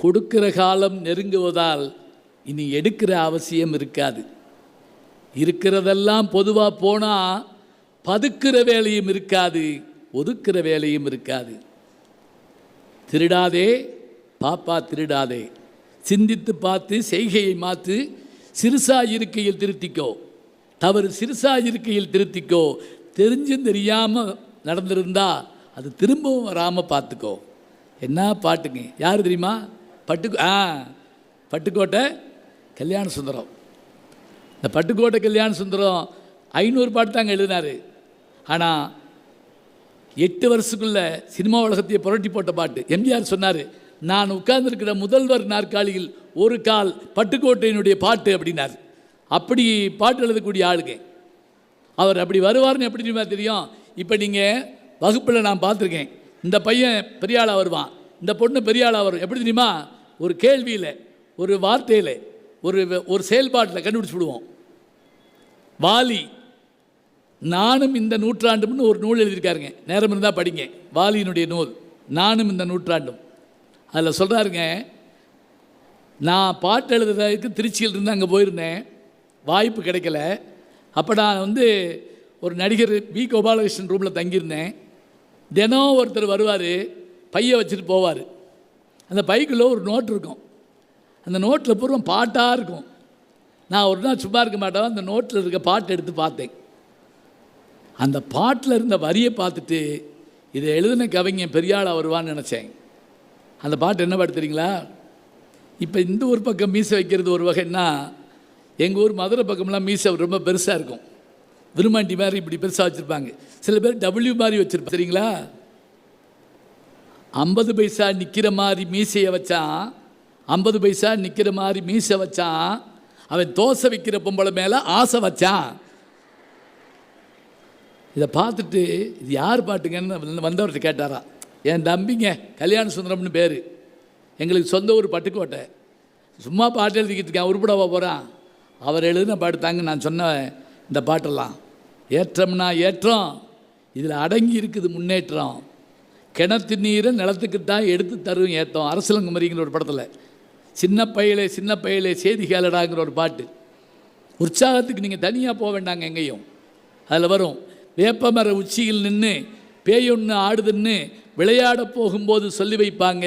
கொடுக்கிற காலம் நெருங்குவதால் இனி எடுக்கிற அவசியம் இருக்காது. இருக்கிறதெல்லாம் பொதுவாக போனால் பதுக்கிற வேலையும் இருக்காது ஒதுக்கிற வேலையும் இருக்காது. திருடாதே பாப்பா திருடாதே. சிந்தித்து பார்த்து செய்கையை மாற்று சிறுசா இருக்கையில் திருத்திக்கோ. தவறு சிறுசா இருக்கையில் திருத்திக்கோ. தெரிஞ்சும் தெரியாமல் நடந்திருந்தா அது திரும்பவும் வராமல் பார்த்துக்கோ. என்ன பாட்டுங்க? யார் தெரியுமா? பட்டு ஆ பட்டுக்கோட்டை கல்யாண சுந்தரம். இந்த பட்டுக்கோட்டை கல்யாண சுந்தரம் ஐநூறு பாட்டு தாங்க எழுதினார். ஆனால் எட்டு வருஷத்துக்குள்ளே சினிமா உலகத்தையே புரட்டி போட்ட பாட்டு. எம்ஜிஆர் சொன்னார் நான் உட்கார்ந்துருக்கிற முதல்வர் நாற்காலியில் ஒரு கால் பட்டுக்கோட்டையினுடைய பாட்டு அப்படின்னார். அப்படி பாட்டு எழுதக்கூடிய ஆளுங்க. அவர் அப்படி வருவார்னு எப்படி தெரியுமா தெரியும்? இப்போ நீங்கள் வகுப்பில் நான் பார்த்துருக்கேன். இந்த பையன் பெரியாளாக வருவான். இந்த பொண்ணு பெரியாளாக வரும். எப்படி தெரியுமா? ஒரு கேள்வியில் ஒரு வார்த்தையில் ஒரு ஒரு செயல்பாட்டில் கண்டுபிடிச்சு விடுவோம் வாலி நானும் இந்த நூற்றாண்டும்னு ஒரு நூல் எழுதியிருக்காருங்க. நேரம் இருந்தால் படிங்க. வாலியினுடைய நூல் நானும் இந்த நூற்றாண்டும். அதில் சொல்கிறாருங்க நான் பாட்டு எழுதுறதுக்கு திருச்சியில் இருந்து அங்கே போயிருந்தேன். வாய்ப்பு கிடைக்கல. அப்போ நான் வந்து ஒரு நடிகர் பி கோபாலகிருஷ்ணன் ரூமில் தங்கியிருந்தேன். தினம் ஒருத்தர் வருவார் பையை வச்சுட்டு போவார். அந்த பைக்குள்ளே ஒரு நோட் இருக்கும். அந்த நோட்டில் பூர்வம் பாட்டாக இருக்கும். நான் ஒரு நாள் சும்மா இருக்க மாட்டேன். அந்த நோட்டில் இருக்க பாட்டு எடுத்து பார்த்தேன். அந்த பாட்டில் இருந்த வரியை பார்த்துட்டு இதை எழுதின கவிஞன் பெரியாளாக வருவான்னு நினச்சேன். அந்த பாட்டு என்ன பாட்டு தெரியுங்களா? இப்போ இந்த ஒரு பக்கம் மீசை வைக்கிறது ஒரு வகைன்னா எங்கள் ஊர் மதுரை பக்கம்லாம் மீசை ரொம்ப பெருசாக இருக்கும். விருமாண்டி மாதிரி இப்படி பெருசாக வச்சுருப்பாங்க. சில பேர் டபிள்யூ மாதிரி வச்சுருப்பாங்க. சரிங்களா ஐம்பது பைசா நிற்கிற மாதிரி மீசையை வச்சான் ஐம்பது பைசா நிற்கிற மாதிரி மீசை வச்சான் அவன் தோசை விற்கிற பொம்பளை மேலே ஆசை வச்சான் இதை பார்த்துட்டு இது யார் பாட்டுங்கன்னு வந்தவர்கிட்ட கேட்டாரா என் தம்பிங்க கல்யாண சுந்தரம்னு பேர். எங்களுக்கு சொந்த ஊர் பட்டுக்கோட்டை. சும்மா பாட்டு எழுதிக்கிட்டு இருக்கேன் உருப்படவா போகிறான் அவர் எழுதின பாட்டு தாங்க நான் சொன்ன இந்த பாட்டெல்லாம். ஏற்றம்னா ஏற்றம் இதில் அடங்கி இருக்குது முன்னேற்றம். கிணத்து நீரை நிலத்துக்கு தான் எடுத்து தரும் ஏத்தம். அரசலங்குமரிங்கிற ஒரு படத்தில். சின்ன பையலே சின்ன பையலே செய்தி கேளடாங்கிற ஒரு பாட்டு. உற்சாகத்துக்கு நீங்கள் தனியாக போக வேண்டாங்க எங்கேயும். அதில் வரும் வேப்பமர உச்சியில் நின்று பேயொன்று ஆடுதுன்னு விளையாட போகும்போது சொல்லி வைப்பாங்க.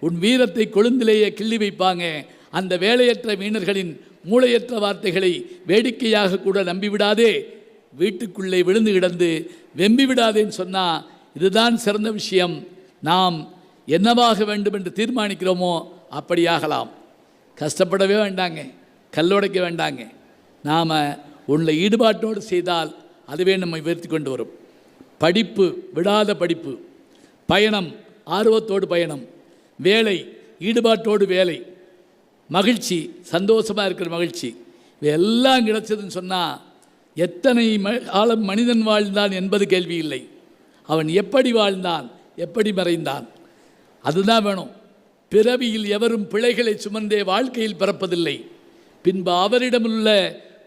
உன் வீரத்தை கொழுந்திலேயே கிள்ளி வைப்பாங்க. அந்த வேலையற்ற மீனர்களின் மூளையற்ற வார்த்தைகளை வேடிக்கையாக கூட நம்பிவிடாதே. வீட்டுக்குள்ளே விழுந்து கிடந்து வெம்பி விடாதேன்னு சொன்னால் இதுதான் சிறந்த விஷயம். நாம் என்னவாக வேண்டும் என்று தீர்மானிக்கிறோமோ அப்படியாகலாம் கஷ்டப்படவே வேண்டாங்க. கல்லுடைக்க வேண்டாங்க. நாம் உள்ள ஈடுபாட்டோடு செய்தால் அதுவே நம்மை உயர்த்தி கொண்டு வரும். படிப்பு விடாத படிப்பு. பயணம் ஆர்வத்தோடு பயணம். வேலை ஈடுபாட்டோடு வேலை. மகிழ்ச்சி சந்தோஷமாக இருக்கிற மகிழ்ச்சி. இது எல்லாம் கிடைச்சதுன்னு சொன்னால் எத்தனை ம காலம் மனிதன் வாழ்ந்தான் என்பது கேள்வி இல்லை. அவன் எப்படி வாழ்ந்தான் எப்படி மறைந்தான்? அதுதான் வேணும். பிறவியில் எவரும் பிழைகளை சுமந்தே வாழ்க்கையில் பிறப்பதில்லை. பின்பு அவரிடமுள்ள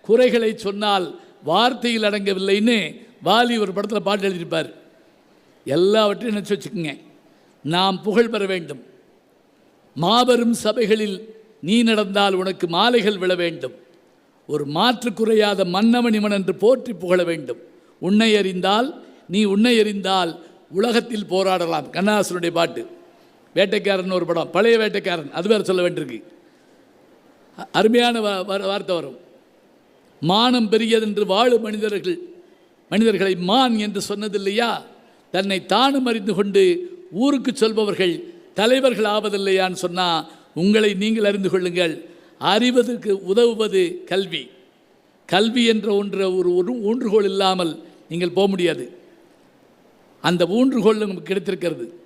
குறைகளை சொன்னால் வார்த்தையில் அடங்கவில்லைன்னு வாலி ஒரு படத்தில் பாட்டு எழுதியிருப்பார். எல்லாவற்றையும் நினச்சி வச்சுக்கோங்க. நாம் புகழ் பெற வேண்டும். மாபெரும் சபைகளில் நீ நடந்தால் உனக்கு மாலைகள் விழ வேண்டும். ஒரு மாற்று குறையாத மன்னவன் இவன் என்று போற்றி புகழ வேண்டும். உன்னை அறிந்தால் நீ உன்னை அறிந்தால் உலகத்தில் போராடலாம். கண்ணாசனுடைய பாட்டு. வேட்டைக்காரன் ஒரு படம். பழைய வேட்டைக்காரன். அது வேறு சொல்ல வேண்டியிருக்கு. அருமையான வார்த்தை வரும். மானம் பெரியதென்று வாழும் மனிதர்கள் மனிதர்களை மான் என்று சொன்னதில்லையா? தன்னை தானும் அறிந்து கொண்டு ஊருக்கு சொல்பவர்கள் தலைவர்கள் ஆவதில்லையான்னு சொன்னால் உங்களை நீங்கள் அறிந்து கொள்ளுங்கள். அறிவதற்கு உதவுவது கல்வி. கல்வி என்ற ஒன்ற ஒரு ஒன்று ஊன்றுகோல் இல்லாமல் நீங்கள் போக முடியாது. அந்த ஊன்றுகோல் நமக்கு கிடைத்திருக்கிறது.